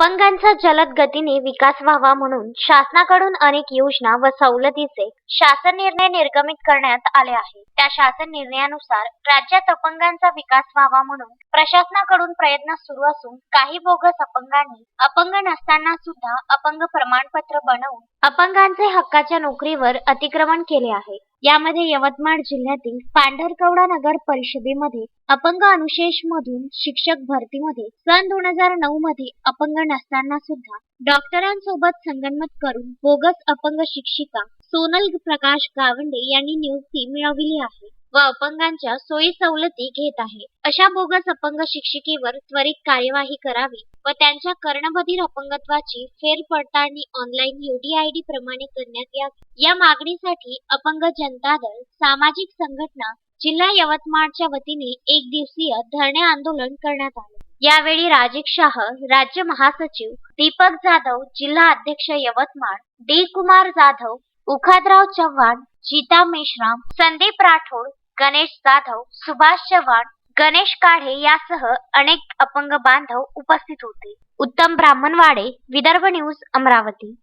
अपंगांचा जलद गतीने विकास व्हावा म्हणून शासनाकडून अनेक योजना व सवलतीचे शासन निर्णय निर्गमित करण्यात आले आहे त्या शासन निर्णयानुसार राज्यात अपंगांचा विकास व्हावा म्हणून प्रशासनाकडून प्रयत्न सुरू असून काही बोगस अपंगांनी अपंग नसताना सुद्धा अपंग प्रमाणपत्र बनवून अपंगांचे हक्काच्या नोकरीवर अतिक्रमण केले आहे. यामध्ये यवतमाळ जिल्ह्यातील पांढरकवडा नगर परिषदेमध्ये अपंग अनुशेष मधून शिक्षक भरतीमध्ये सन दोन हजार नऊ मध्ये अपंग नसताना सुद्धा डॉक्टरांसोबत संगनमत करून बोगस अपंग शिक्षिका सोनल प्रकाश गावंडे यांनी नियुक्ती मिळवली आहे. व अपंगांच्या सोयी सवलती घेत आहे. अशा बोगस अपंग शिक्षिकेवर त्वरित कार्यवाही करावी व त्यांच्या कर्णबधीर अपंगत्वाची फेरपडताळणी ऑनलाईन युडीआयडी प्रमाणे करण्यात यावी. या मागणीसाठी अपंग जनता दल सामाजिक संघटना जिल्हा यवतमाळच्या वतीने एक दिवसीय धरणे आंदोलन करण्यात आले. यावेळी राजिक शाह राज्य महासचिव दीपक जाधव जिल्हा अध्यक्ष यवतमाळ डी. कुमार जाधव उखादराव चव्हाण गीता मेश्राम संदीप राठोड गणेश जाधव सुभाष चव्हाण गणेश काढे यासह अनेक अपंग बांधव उपस्थित होते. उत्तम ब्राह्मणवाडे विदर्भ न्यूज अमरावती.